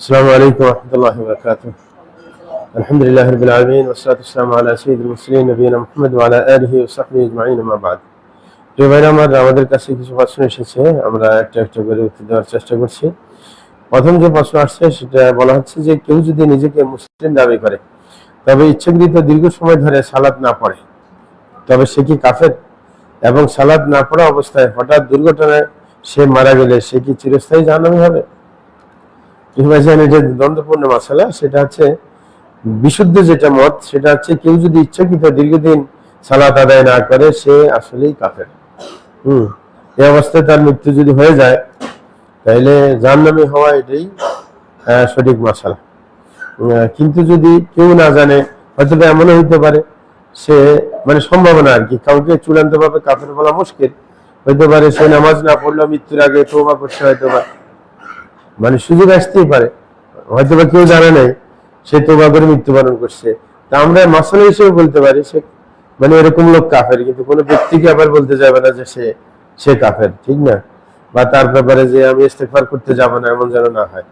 السلام عليكم ورحمة الله وبركاته الحمد لله رب العالمين والصلاة والسلام على سيد المرسلين نبينا محمد وعلى آله وصحبه أجمعين ما بعد প্রিয় ভাইরা আমার আমাদের কাছে কিছু প্রশ্ন এসেছে আমরা একটা একটা করে উত্তর দেওয়ার চেষ্টা করছি প্রথম যে প্রশ্ন আসছে সেটা বলা হচ্ছে যে কেউ যদি নিজেকে মুসলিম দাবি করে তবে ইচ্ছাকৃত দীর্ঘ সময় ধরে সালাদ না পড়ে তবে সে কি কাফের এবং সালাদ না পড়া অবস্থায় হঠাৎ দুর্ঘটনায় সে মারা গেলে সে কি চিরস্থায়ী জাহান্নামী হবে ভাইজান এটা দ্বন্দ্বপূর্ণ মশালা, সেটা হচ্ছে বিশুদ্ধ যেটা মত, সেটা হচ্ছে কেউ যদি ইচ্ছাকৃত দীর্ঘদিন সালাত আদায় না করে, সে আসলেই কাফের। হুম এই অবস্থায় তার মৃত্যু যদি হয়ে যায় তাহলে জাহান্নামী হওয়া এটাই সঠিক মশালা। কিন্তু যদি কেউ না জানে হয়তো এমনও হইতে পারে, সে মানে সম্ভাবনা আর কি, কাউকে চূড়ান্ত ভাবে কাফের বলা মুশকিল। হইতে পারে সে নামাজ না পড়লেও মৃত্যুর আগে তোবা করতে হয়তো বা মানে সুযোগ আসতেই পারে। হয়তো বা কেউ জানে নাই, সে তোবা করে মৃত্যুবরণ করছে। তা আমরা মশলা হিসেবে বলতে পারি, সে মানে এরকম লোক কাফের, কিন্তু কোনো ব্যক্তিকে আবার বলতে যাবে না যে সে সে কাফের, ঠিক না? বা তার ব্যাপারে যে আমি ইস্তেকবার করতে যাব না, এমন যেন না হয়।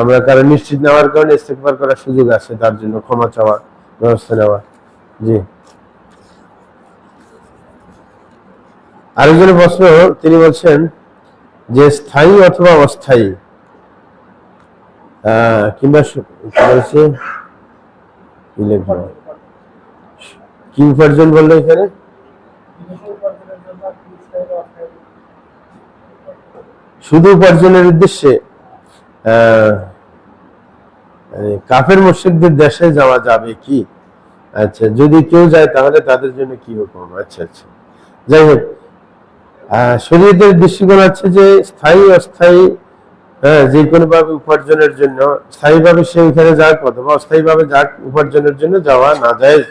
আমরা কারণ নিশ্চিত নেওয়ার কারণে ইস্তেকবার করার সুযোগ আছে, তার জন্য ক্ষমা চাওয়া, ব্যবস্থা নেওয়া। জি। আরেকজনের প্রশ্ন, তিনি বলছেন যে স্থায়ী অথবা অস্থায়ী? কিংবা কি কি উপার্জন বলল এখানে? শুধু উপার্জনের উদ্দেশ্যে মানে কাফের মসজিদদের দেশে যাওয়া যাবে কি? আচ্ছা যদি কেউ যায় তাহলে তাদের জন্য কি হুকুম? আচ্ছা আচ্ছা। যাই হোক শরীয়তের দৃষ্টিকোণ আছে যে স্থায়ী, অস্থায়ী হ্যাঁ যে কোনো ভাবে উপার্জনের জন্য স্থায়ীভাবে সে ওইখানে যাক অথবা অস্থায়ীভাবে যাক উপার্জনের জন্য যাওয়া না যায়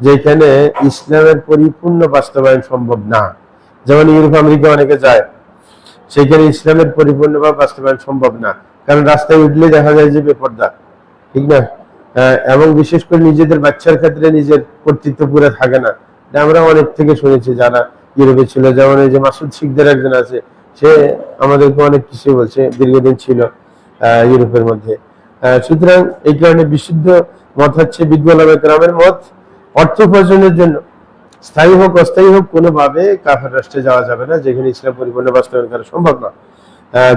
যেখানে ইসলামের পরিপূর্ণ বাস্তবায়ন সম্ভব না। যেমন ইউরোপ আমেরিকা অনেকে যায় সেখানে ইসলামের পরিপূর্ণভাবে বাস্তবায়ন সম্ভব না। কারণ রাস্তায় উঠলে দেখা যায় যে বেপর্দা ঠিক না? আহ, এবং বিশেষ করে নিজেদের বাচ্চার ক্ষেত্রে নিজের কর্তৃত্ব পুরো থাকে না। আমরা অনেক থেকে শুনেছি যারা ইউরোপে ছিল। যেমন এই যে মাসুদ শিখদের একজন আছে সে আমাদেরকে অনেক কিছু বলছে, দীর্ঘদিন ছিল ইউরোপের মধ্যে। সুতরাং এই কারণে বিশুদ্ধ মত হচ্ছে বিজ্ঞান গ্রামের মত। অর্থ উপার্জনের জন্য স্থায়ী হোক, অস্থায়ী হোক, কোনোভাবে কাফের রাষ্ট্রে যাওয়া যাবে না, যেখানে ইসলাম পরিপূর্ণ বাস্তবায়ন করা সম্ভব না।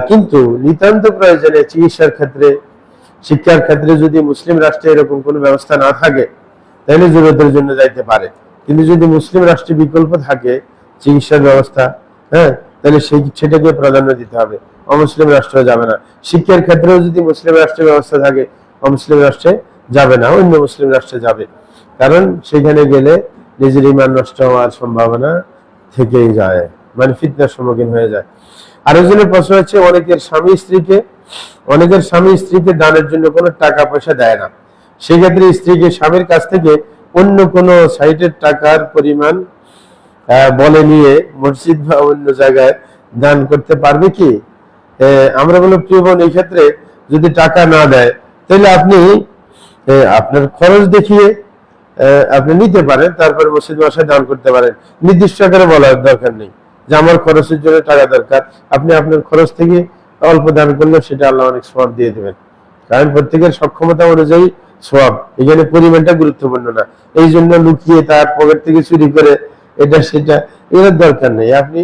কিন্তু নিতান্ত প্রয়োজনে চিকিৎসার ক্ষেত্রে, শিক্ষার ক্ষেত্রে যদি মুসলিম রাষ্ট্রে এরকম কোনো ব্যবস্থা না থাকে, তাহলে যুবকদের জন্য যাইতে পারে। কিন্তু যদি মুসলিম রাষ্ট্রে বিকল্প থাকে, চিকিৎসার ব্যবস্থা হ্যাঁ তাহলে সেই সেটাকে প্রাধান্য দিতে হবে। অমুসলিম রাষ্ট্র যাবে না। শিক্ষার ক্ষেত্রেও যদি মুসলিম রাষ্ট্রের ব্যবস্থা থাকে অমুসলিম রাষ্ট্রে যাবে না, অন্য মুসলিম রাষ্ট্রে যাবে। কারণ সেখানে গেলে নিজের ইমান নষ্ট হওয়ার সম্ভাবনা থেকেই যায় মানে ফিতনার সম্মুখীন হয়ে যায়। আরেকজনের প্রশ্ন হচ্ছে, অনেকের স্বামী স্ত্রীকে, অনেকের স্বামী স্ত্রীকে দানের জন্য কোনো টাকা পয়সা দেয় না। সেক্ষেত্রে স্ত্রীকে স্বামীর কাছ থেকে অন্য কোনো সাইটের টাকার পরিমাণ বলে নিয়ে মসজিদ বা অন্য জায়গায় দান করতে পারবে কি? আমরা বলো, প্রিয় বোন, এই ক্ষেত্রে যদি টাকা না দেয়, তাহলে আপনি আপনার খরচ দেখিয়ে আপনি নিতে পারেন, তারপর মসজিদ মাসায় দান করতে পারেন। নির্দিষ্ট আকারে বলার দরকার নেই। যে আমার খরচের জন্য টাকা দরকার, আপনি আপনার খরচ থেকে অল্প দান করলে সেটা আল্লাহ অনেক সব দিয়ে দেবেন। কারণ প্রত্যেকের সক্ষমতা অনুযায়ী সব এখানে পরিমাণটা গুরুত্বপূর্ণ না। এই জন্য লুকিয়ে তার পকেট থেকে চুরি করে এটা সেটা এর দরকার নেই। আপনি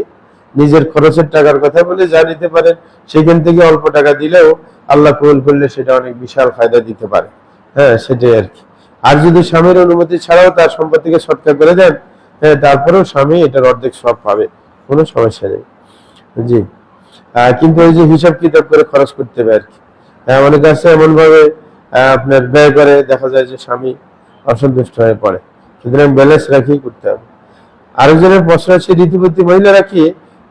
নিজের খরচের টাকার কথা বলে যা নিতে পারেন সেখান থেকে অল্প টাকা দিলেও আল্লাহ কবুল করলে সেটা অনেক বিশাল ফায়দা দিতে পারে। হ্যাঁ সেটাই আর কি। আর যদি স্বামীর অনুমতি ছাড়াও তার সম্পত্তিকে সৎকার করে দেন হ্যাঁ তারপরেও স্বামী এটার অর্ধেক সব পাবে। কোনো সমস্যা নেই। জি। কিন্তু ওই যে হিসাব কিতাব করে খরচ করতে হবে আর কি। হ্যাঁ, অনেক আছে এমন ভাবে আপনার ব্যয় করে দেখা যায় যে স্বামী অসন্তুষ্ট হয়ে পড়ে। সুতরাং ব্যালেন্স রাখিয়ে করতে হবে। আরেকজনের প্রশ্ন আছে ঋতুপতি মহিলারা কি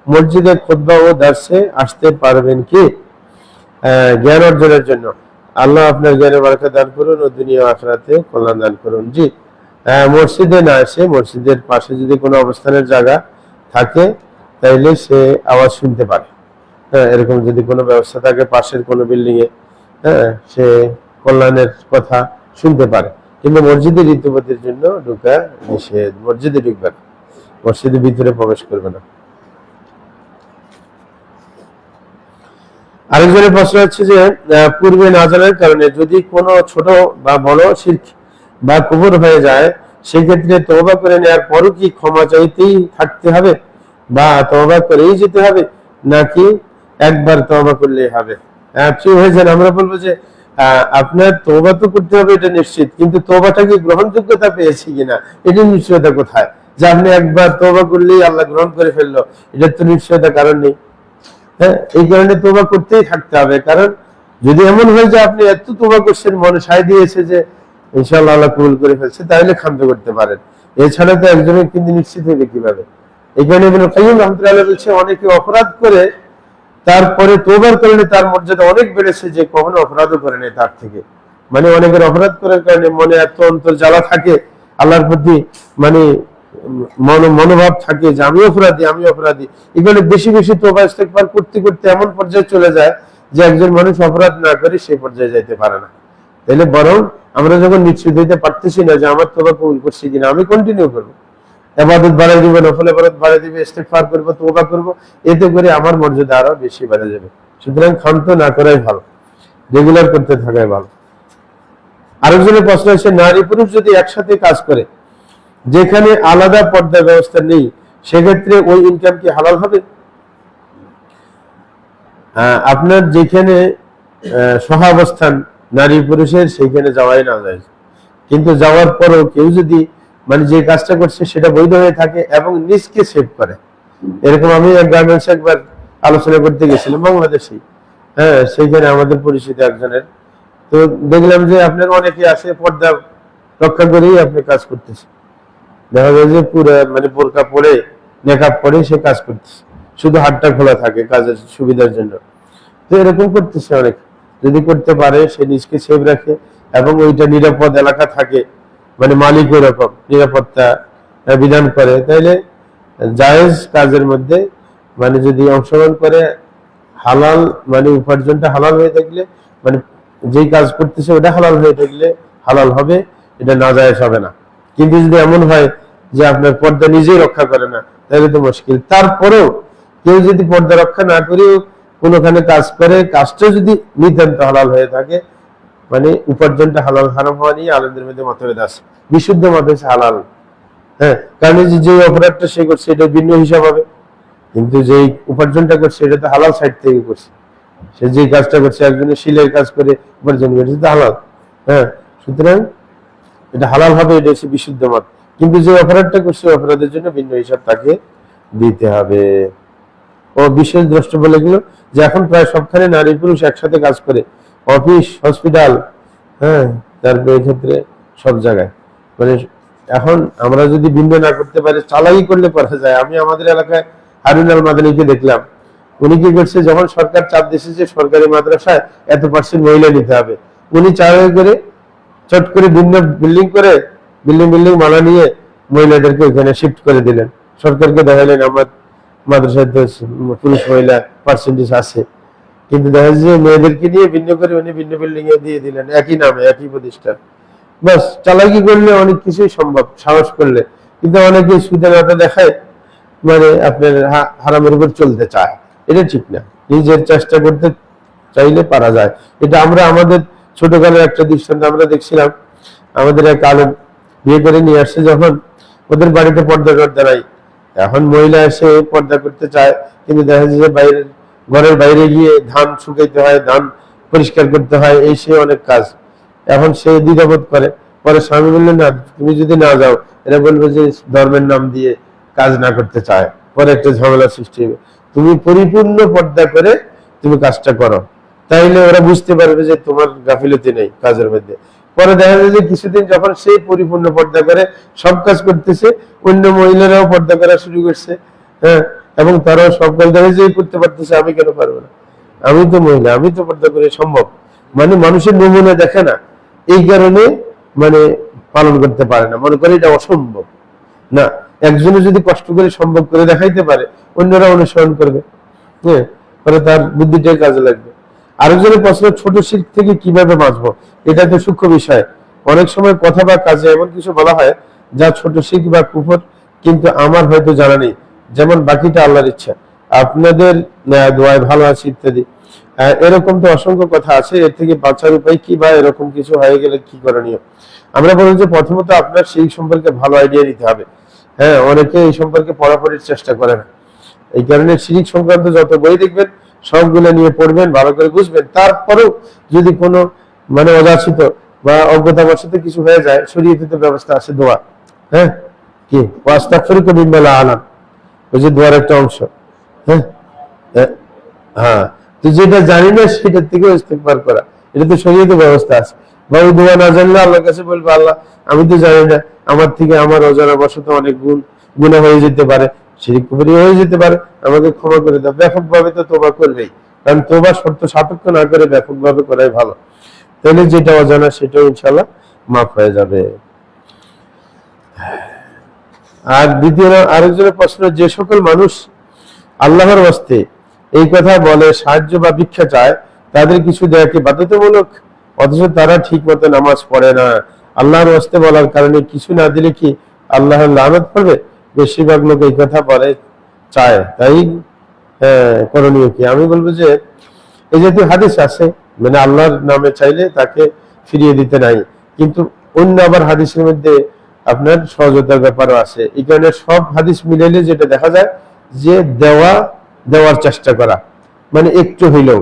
মসজিদে খোদবা ও দার্সে আসতে পারবেন কি? জ্ঞান অর্জনের জন্য। আল্লাহ আপনার জ্ঞানের বারাকা দান করুন ও দুনিয়া আখরাতে কল্যাণ দান করুন। জি মসজিদে না এসে মসজিদের পাশে যদি কোনো অবস্থানের জায়গা থাকে, তাইলে সে আওয়াজ শুনতে পারে। হ্যাঁ এরকম যদি কোনো ব্যবস্থা থাকে পাশের কোনো বিল্ডিংয়ে হ্যাঁ সে কল্যাণের কথা শুনতে পারে। কিন্তু মসজিদে ঋতুপতির জন্য ঢুকা নিষেধ। মসজিদে ঢুকবে না। মসজিদের ভিতরে প্রবেশ করবে না। আরেকজনের প্রশ্ন হচ্ছে যে পূর্বে না জানার কারণে যদি কোনো ছোট বা বড় শির্ক বা কুবর হয়ে যায়, সেক্ষেত্রে তওবা করে নেওয়ার পরও কি ক্ষমা চাইতেই থাকতে হবে? বা তওবা করেই যেতে হবে? নাকি একবার তওবা করলেই হবে? আপনি হয়েছেন আমরা বলব যে আপনার তওবা তো করতে হবে, এটা নিশ্চিত। কিন্তু তওবাটা কি গ্রহণযোগ্যতা পেয়েছে কিনা, এটা নিশ্চয়তা কোথায়? যে আপনি একবার তওবা করলেই আল্লাহ গ্রহণ করে ফেলল, এটার তো নিশ্চয়তা কারণ নেই। হ্যাঁ এই কারণে তোবা করতেই থাকতে হবে। কারণ যদি এমন হয় যে আপনি এত তোবা করছেন, মনে সায় দিয়েছে যে ইনশাল্লাহ আল্লাহ কবুল করে ফেলছে, তাহলে ক্ষান্ত করতে পারেন। এছাড়া তো একজনের কিন্তু নিশ্চিত হবে কীভাবে? এই কারণে কাইয়্যিম রাহমাতুল্লাহ বলছে, অনেকে অপরাধ করে তারপরে তোবার কারণে তার মর্যাদা অনেক বেড়েছে যে কখনো অপরাধও করে নেই তার থেকে। মানে অনেকের অপরাধ করার কারণে মনে এত অন্তর জ্বালা থাকে, আল্লাহর প্রতি মানে মন- মনোভাব থাকে যে আমি অপরাধী আমি অপরাধী। এগুলো বেশি বেশি তোবা, ইস্তেগফার করতে করতে এমন পর্যায়ে চলে যায় যে একজন মানুষ অপরাধ না করে সেই পর্যায়ে যাইতে পারে না। তাহলে বরং আমরা যখন নিশ্চিত হইতে পারতেছি না যে আমার তোবা কবুল করছি কিনা, আমি কন্টিনিউ করব। এবাদত বাড়াই দিবে নফল এবাদত বাড়াই দিবে ইস্তেগফার করব তোবা করব এতে করে আমার মর্যাদা আরও বেশি বেড়ে যাবে। সুতরাং ক্ষান্ত না করাই ভালো রেগুলার করতে থাকাই ভালো। আরেকজনের প্রশ্ন হচ্ছে নারী পুরুষ যদি একসাথে কাজ করে যেখানে আলাদা পর্দা ব্যবস্থা নেই সেক্ষেত্রে ওই ইনকাম কি হালাল হবে? আহ, আপনার যেখানে সহাবস্থান নারী পুরুষের সেইখানে যাওয়াই না যায়। কিন্তু যাওয়ার পরও কেউ যদি মানে যে কাজটা করছে সেটা বৈধ হয়ে থাকে এবং নিজকে সেভ করে। এরকম আমি গার্মেন্টস একবার আলোচনা করতে গেছিলাম বাংলাদেশি। হ্যাঁ সেইখানে আমাদের পরিচিত একজনের। তো দেখলাম যে আপনার অনেকে আছে, পর্দা রক্ষা করেই আপনি কাজ করতেছে দেখা যায় যে পুরো মানে বোরকা পরে মেকআপ পরে সে কাজ করতেছে। শুধু হাতটা খোলা থাকে কাজের সুবিধার জন্য। তো এরকম করতেছে অনেক। যদি করতে পারে, সে নিজকে সেভ রাখে এবং ওইটা নিরাপদ এলাকা থাকে মানে মালিক নিরাপত্তা বিধান করে। তাইলে জায়েজ কাজের মধ্যে মানে যদি অংশগ্রহণ করে, হালাল মানে উপার্জনটা হালাল হয়ে থাকলে মানে যেই কাজ করতেছে ওটা হালাল হয়ে থাকলে হালাল হবে, এটা না জায়েজ হবে না। কিন্তু যদি এমন হয় যে আপনার পর্দা নিজেই রক্ষা করে না তাহলে তো মুশকিল। তারপরেও কেউ যদি পর্দা রক্ষা না করেও কোনোখানে কাজ করে, কাজটা যদি নিতান্ত হালাল হয়ে থাকে মানে উপার্জনটা হালাল, হারাম হওয়া নিয়ে আনন্দের মধ্যে মতভেদ আছে। বিশুদ্ধ মত হচ্ছে হালাল। হ্যাঁ কারণ যে যে অপরাধটা সে করছে, এটা ভিন্ন হিসাব হবে। কিন্তু যেই উপার্জনটা করছে, এটা তো হালাল সাইড থেকে করছে। সে যে কাজটা করছে একজনের শিলের কাজ করে উপার্জন করছে এটা হালাল। হ্যাঁ সুতরাং এটা হালাল হবে, এটা হচ্ছে বিশুদ্ধ মত। কিন্তু যে অপরাধটা করছে অপরাধের জন্য ভিন্ন হিসাব তাকে দিতে হবে। ও বিশেষ দ্রষ্টব্য লাগল যে এখন প্রায় সবখানে নারী পুরুষ একসাথে কাজ করে। অফিস, হসপিটাল হ্যাঁ তারপরে এক্ষেত্রে সব জায়গায়। মানে এখন আমরা যদি ভিন্ন না করতে পারি চালাই করলে করা যায়। আমি আমাদের এলাকায় হারুন আল মাদানিকে দেখলাম। উনি কি করছে, যখন সরকার চাপ দিয়েছে যে সরকারি মাদ্রাসায় এত পার্সেন্ট মহিলা নিতে হবে, উনি চাওয়া করে চট করে ভিন্ন বিল্ডিং করে বিল্ডিং বিল্ডিং মালা নিয়ে মহিলাদেরকে ওখানে শিফট করে দিলেন। সরকারকে দেখালেন, আমার মাদ্রাসায় পুরুষ মহিলা পার্সেন্টেজ আছে। কিন্তু দেখা যাচ্ছে মেয়েদেরকে নিয়ে ভিন্ন করে উনি ভিন্ন বিল্ডিং এ দিয়ে দিলেন, একই নামে, একই প্রতিষ্ঠান। বাস, চালাকি করলে অনেক কিছুই সম্ভব, সাহস করলে। কিন্তু অনেকে সুদের আটা দেখায় মানে আপনার হারামের উপর চলতে চায়। এটা ঠিক না। নিজের চেষ্টা করতে চাইলে পারা যায়। এটা আমরা আমাদের ছোটকালের একটা দৃষ্টান্ত, আমরা দেখছিলাম, আমাদের এক আলেম বিয়ে করে নিয়ে আসছে যখন, ওদের বাড়িতে পর্দা টর্দা নাই। এখন মহিলা এসে পর্দা করতে চায়, কিন্তু দেখা যায় যে বাইরে ঘরের বাইরে গিয়ে ধান শুকাইতে হয়, ধান পরিষ্কার করতে হয়, এই সে অনেক কাজ। এখন সে দ্বিধাবোধ করে। পরে স্বামী বললেন, না, তুমি যদি না যাও, এরা বলবে যে ধর্মের নাম দিয়ে কাজ না করতে চায়। পরে একটা ঝামেলা সৃষ্টি হবে। তুমি পরিপূর্ণ পর্দা করে তুমি কাজটা করো। তাইলে ওরা বুঝতে পারবে যে তোমার গাফিলতি নেই কাজের মধ্যে। পরে দেখা যায় যে কিছুদিন যখন সে পরিপূর্ণ পর্দা করে, সব কাজ করতেছে, অন্য মহিলারাও পর্দা করা শুরু করছে। হ্যাঁ এবং তারাও সব কাজ দেখা করতে পারতেছে, আমি কেন পারব না? আমি তো মহিলা, আমি তো পর্দা করে সম্ভব। মানে মানুষের নমুনা দেখে না। এই কারণে মানে পালন করতে পারে না। মনে করে এটা অসম্ভব। না, একজনে যদি কষ্ট করে সম্ভব করে দেখাইতে পারে, অন্যরা অনুসরণ করবে। হ্যাঁ পরে তার বুদ্ধিটাই কাজে লাগবে। আরেকজনের প্রশ্ন, ছোট শিখ থেকে কীভাবে বাঁচবো? এটা তো সূক্ষ্ম বিষয়। অনেক সময় কথা বা কাজে এমন কিছু বলা হয়, যা ছোট শিখ বা কুফর, কিন্তু আমার হয়তো জানা নেই। যেমন বাকিটা আল্লাহর ইচ্ছা। আপনাদের দোয়ায় ভালো আছে ইত্যাদি। এরকম তো অসংখ্য কথা আছে, এর থেকে বাঁচার উপায় কি বা এরকম কিছু হয়ে গেলে কি করণীয়? আমরা বলব যে প্রথমত আপনার সেই সম্পর্কে ভালো আইডিয়া নিতে হবে। হ্যাঁ অনেকে এই সম্পর্কে পড়াপড়ির চেষ্টা করে না। এই কারণে শিরিক সংক্রান্ত যত বই দেখবেন, সবগুলো নিয়ে পড়বেন, ভালো করে বুঝবেন। তারপরেও যদি কোনো মানে অযাচিত বা অজ্ঞতাবশত কিছু হয়ে যায় শরীয়তে তো ব্যবস্থা আছে দোয়া। হ্যাঁ? কি? ওয়াস্তাগফিরুকা মিম্মা আলাম ওই যে দোয়ার একটা অংশ। হ্যাঁ? হ্যাঁ, হ্যাঁ। তুই যেটা জানি না সেটার থেকে ইস্তেগফার করা। এটা তো শরীয়তে ব্যবস্থা আছে। বা দোয়া না জানলে আল্লাহর কাছে বলব আল্লাহ আমি তো জানি না আমার থেকে আমার অজানা বশত অনেক গুণ গুণা হয়ে যেতে পারে শিরিক কুফরি হয়ে যেতে পারে আমাকে ক্ষমা করে দাও। ব্যাপকভাবে তো তোবা করবেই। কারণ তোবা শর্ত সাপেক্ষ না করে ব্যাপকভাবে করাই ভালো। তাহলে যেটা অজানা সেটাও ইনশাল্লাহ মাফ হয়ে যাবে। আর দ্বিতীয় আরেকজনের প্রশ্ন যে সকল মানুষ আল্লাহর হস্তে এই কথা বলে সাহায্য বা ভিক্ষা চায় তাদের কিছু দেয়া কি বাধ্যতামূলক? অথচ তারা ঠিক মতো নামাজ পড়ে না। আল্লাহর হস্তে বলার কারণে কিছু না দিলে কি আল্লাহর লানত পড়বে বেশিরভাগ লোক এই কথা বলে চায়। তাই হ্যাঁ, করণীয় কি? আমি বলব যে এই জাতীয় হাদিস আছে মানে আল্লাহর নামে চাইলে তাকে ফিরিয়ে দিতে নাই। কিন্তু অন্য আবার হাদিসের মধ্যে আপনার সহজতার ব্যাপারও আছে। এই কারণে সব হাদিস মিলাইলে যেটা দেখা যায় যে দেওয়া, দেওয়ার চেষ্টা করা মানে একটু হইলেও।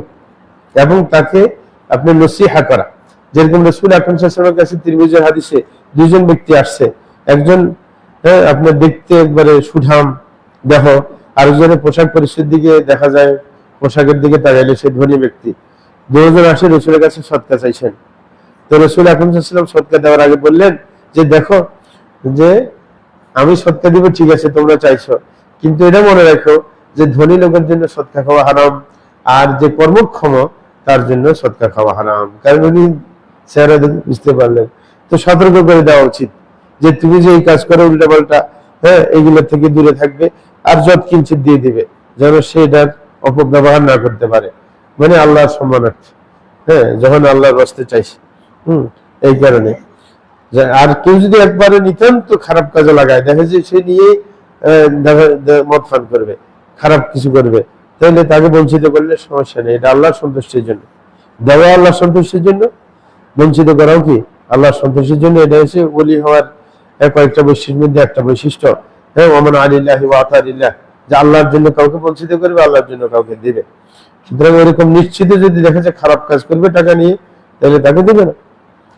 এবং তাকে আপনি নসিহা করা। যেরকম রসুল আকরম কাছে তিরমিজের হাদিসে দুজন ব্যক্তি আসছে। একজন হ্যাঁ আপনার দেখতে একবারে সুঠাম, দেহ। আরেকজনের পোশাক পরিস্থিতির দিকে দেখা যায়, পোশাকের দিকে তাকাইলে সে ধনী ব্যক্তি। দুজন আসে রসুলের কাছে সৎকা চাইছেন। তো রসুল আকরম সাল্লাম সৎকা দেওয়ার আগে বললেন যে, দেখো যে আমি সৎকা দিব, ঠিক আছে, তোমরা চাইছো। কিন্তু এটা মনে রাখো যে ধনী লোকের জন্য সৎকা খাওয়া হারাম, আর যে কর্মক্ষম তার জন্য সৎকা খাওয়া হারাম। কারণ উনি চেহারা বুঝতে পারলেন। তো সতর্ক করে দেওয়া উচিত যে তুমি যে এই কাজ করো উল্টা পাল্টা হ্যাঁ এগুলো থেকে দূরে থাকবে আর যত কিঞ্চিত দিয়ে দিবে, যেন সে এটার অপব্যবহার না করতে পারে। মানে আল্লাহর সম্মানার্থে। হ্যাঁ যখন আল্লাহর রস্তে চাইছে। হম, এই কারণে। আর কেউ যদি একবারে নিতান্ত খারাপ কাজে লাগায়। দেখে যে সে নিয়ে মদ পান করবে, খারাপ কিছু করবে। তাহলে তাকে বঞ্চিত করলে সমস্যা নেই। এটা আল্লাহর সন্তুষ্টির জন্য। দেওয়া আল্লাহর সন্তুষ্টির জন্য। বঞ্চিত করাও কি? আল্লাহর সন্তুষ্টির জন্য এটা হচ্ছে বলি হওয়ার কয়েকটা বৈশিষ্ট্যের মধ্যে একটা বৈশিষ্ট্য। হ্যাঁ ওমান আলিল্লাহ আতারিল্লাহ যে আল্লাহর জন্য কাউকে বঞ্চিত করবে, আল্লাহর জন্য কাউকে দিবে। সুতরাং এরকম নিশ্চিত যদি দেখা যায় খারাপ কাজ করবে টাকা নিয়ে, তাহলে তাকে দেবে না।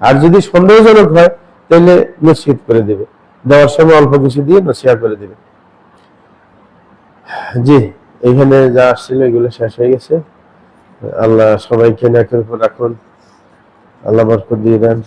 আর যদি সন্দেহজনক হয়, তাহলে নসিহত করে দেবে। দেওয়ার সময় অল্প কিছু দিয়ে নসিহা করে দেবে। জি, এখানে যা আসছিল এগুলো শেষ হয়ে গেছে। আল্লাহ সবাইকে নাকের উপর রাখুন। আল্লাহ বরকত দিয়ে দেন।